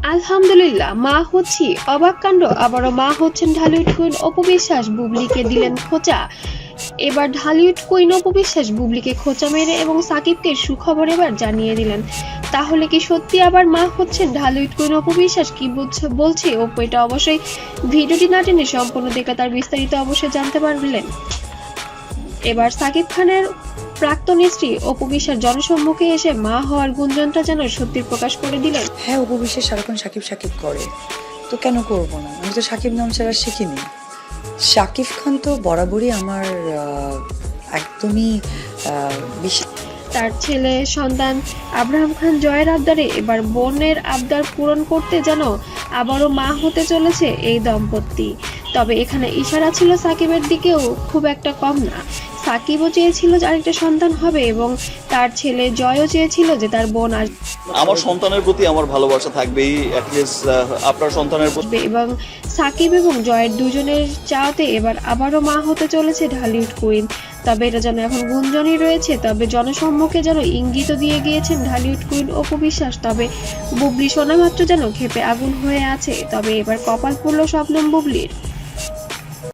আলহামদুলিল্লাহ, মা হচ্ছি অবাক কাণ্ড। আবারও মা হচ্ছেন ঢালিউড কুইন অপবিশ্বাস বুবলিকে দিলেন খোঁচা। এবার ঢালিউড কুইন অপবিশ্বাস বুবলিকে খোঁচা মেরে এবং সাকিবকে সুখবর এবার জানিয়ে দিলেন। তাহলে কি সত্যি আবার মা হচ্ছেন ঢালিউড কুইন অপবিশ্বাস কি বুঝছে বলছে অপু? এটা অবশ্যই ভিডিওটি না টেনে সম্পূর্ণ দেখে তার বিস্তারিত অবশ্যই জানতে পারলেন। এবার সাকিব খানের প্রাক্তন স্ত্রী অপু বিশ্বাস জনসম্মুখে এসে মা হওয়ার গুঞ্জনটা যেন সত্যি প্রকাশ করে দিলেন। হ্যাঁ উপবিশ্বাস সারাক্ষণ সাকিব সাকিব করে। তো কেন করব না? আমি তো সাকিব নাম ছাড়া শিখিনি। শাকিব খান তো বরাবরই আমার একদমই তার ছেলে সন্তান আব্রাহাম খান জয়ের আবদারে এবার বোনের আবদার পূরণ করতে যেন আবারও মা হতে চলেছে এই দম্পতি। তবে এখানে ইশারা ছিল সাকিবের দিকেও খুব একটা কম না। সাকিবও চেয়েছিল যে আরেকটা সন্তান হবে এবং তার ছেলে জয়ও চেয়েছিল যে তার বোন আর আমার সন্তানের প্রতি আমার ভালোবাসা থাকবেই অ্যাটলিস্ট আপনার সন্তানের প্রতি এবং সাকিব এবং জয়ের দুজনের চাওয়াতে এবার আবারও মা হতে চলেছে ঢালিউড কুইন। তবে এটা যেন এখন গুঞ্জনই রয়েছে তবে জনসম্মুখে যেন ইঙ্গিত দিয়ে গিয়েছেন ঢালিউড কুইন অপু বিশ্বাস তবে বুবলি শোনা মাত্র যেন ক্ষেপে আগুন হয়ে আছে। তবে এবার কপাল পুরল স্বপ্নম বুবলির।